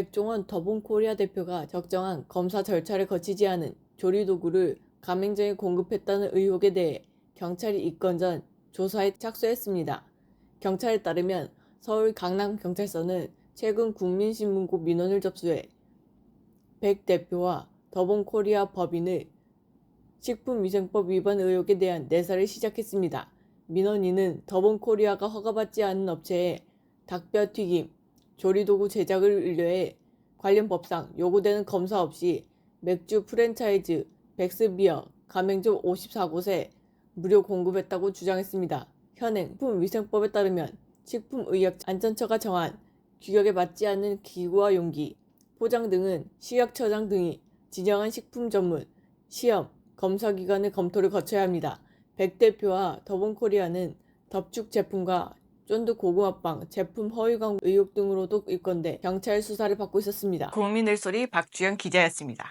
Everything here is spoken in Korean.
백종원 더본코리아 대표가 적정한 검사 절차를 거치지 않은 조리 도구를 가맹점에 공급했다는 의혹에 대해 경찰이 입건 전 조사에 착수했습니다. 경찰에 따르면 서울 강남경찰서는 최근 국민신문고 민원을 접수해 백 대표와 더본코리아 법인을 식품위생법 위반 의혹에 대한 내사를 시작했습니다. 민원인은 더본코리아가 허가받지 않은 업체에 닭뼈 튀김, 조리도구 제작을 의뢰해 관련 법상 요구되는 검사 없이 맥주 프랜차이즈 백스비어 가맹점 54곳에 무료 공급했다고 주장했습니다. 현행 식품위생법에 따르면 식품의약안전처가 정한 규격에 맞지 않는 기구와 용기, 포장 등은 식약처장 등이 지정한 식품 전문 시험 검사 기관의 검토를 거쳐야 합니다. 백 대표와 더본코리아는 덮죽 제품과 쫀득 고구마빵, 제품 허위 광고 의혹 등으로도 입건돼 경찰 수사를 받고 있었습니다. 국민의 소리 박주영 기자였습니다.